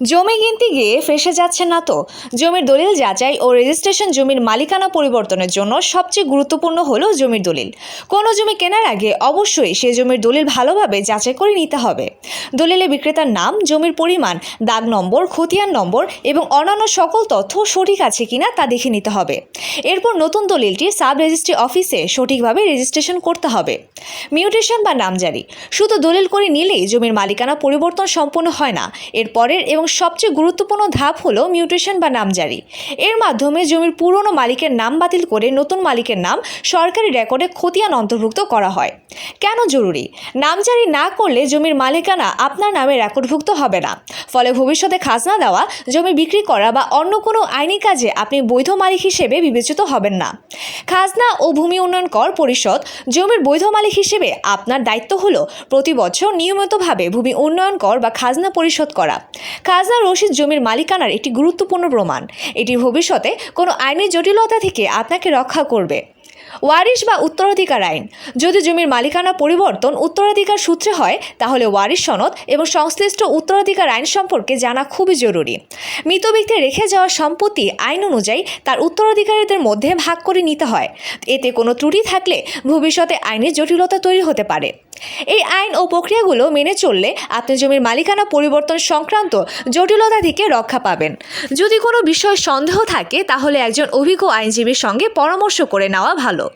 জমি কিনতে গিয়ে ফেসে যাচ্ছেন না তো? জমির দলিল যাচাই ও রেজিস্ট্রেশন জমির মালিকানা পরিবর্তনের জন্য সবচেয়ে গুরুত্বপূর্ণ হলো জমির দলিল। কোনো জমি কেনার আগে অবশ্যই সে জমির দলিল ভালোভাবে যাচাই করে নিতে হবে। দলিলে বিক্রেতার নাম, জমির পরিমাণ, দাগ নম্বর, খতিয়ান নম্বর এবং অন্যান্য সকল তথ্য সঠিক আছে কিনা তা দেখে নিতে হবে। এরপর নতুন দলিলটি সাব রেজিস্ট্রি অফিসে সঠিকভাবে রেজিস্ট্রেশন করতে হবে। মিউটেশন বা নামজারি, শুধু দলিল করে নিলেই জমির মালিকানা পরিবর্তন সম্পূর্ণ হয় না। এর পরের এবং সবচেয়ে গুরুত্বপূর্ণ ধাপ হলো মিউটেশন বা নামজারি এর মাধ্যমে জমির পুরনো মালিকের নাম বাতিল করে নতুন মালিকের নাম সরকারি রেকর্ডে খতিয়ান অন্তর্ভুক্ত করা হয়। কেন জরুরি? নামজারি না করলে জমির মালিকানা আপনার নামে রেকর্ডভুক্ত হবে না। ফলে ভবিষ্যতে খাজনা দেওয়া, জমি বিক্রি করা বা অন্য কোনো আইনি কাজে আপনি বৈধ মালিক হিসেবে বিবেচিত হবেন না। খাজনা ও ভূমি উন্নয়ন কর পরিষদ জমির বৈধ মালিক হিসেবে আপনার দায়িত্ব হলো প্রতি বছর নিয়মিতভাবে ভূমি উন্নয়ন কর বা খাজনা পরিশোধ করা। খাজনা রসিদ জমির মালিকানার একটি গুরুত্বপূর্ণ প্রমাণ। এটি ভবিষ্যতে কোনো আইনি জটিলতা থেকে আপনাকে রক্ষা করবে। ওয়ারিশ বা উত্তরাধিকার আইন। যদি জমির মালিকানা পরিবর্তন উত্তরাধিকার সূত্রে হয়, তাহলে ওয়ারিশ সনদ এবং সংশ্লিষ্ট উত্তরাধিকার আইন সম্পর্কে জানা খুবই জরুরি। মৃত ব্যক্তি রেখে যাওয়া সম্পত্তি আইন অনুযায়ী তার উত্তরাধিকারীদের মধ্যে ভাগ করে নিতে হয়। এতে কোনো ত্রুটি থাকলে ভবিষ্যতে আইনের জটিলতা তৈরি হতে পারে। এই আইন ও প্রক্রিয়াগুলো মেনে চললে আপনি জমির মালিকানা পরিবর্তন সংক্রান্ত জটিলতা থেকে রক্ষা পাবেন। যদি কোনো বিষয় সন্দেহ থাকে, তাহলে একজন অভিজ্ঞ আইনজীবীর সঙ্গে পরামর্শ করে নেওয়া ভালো।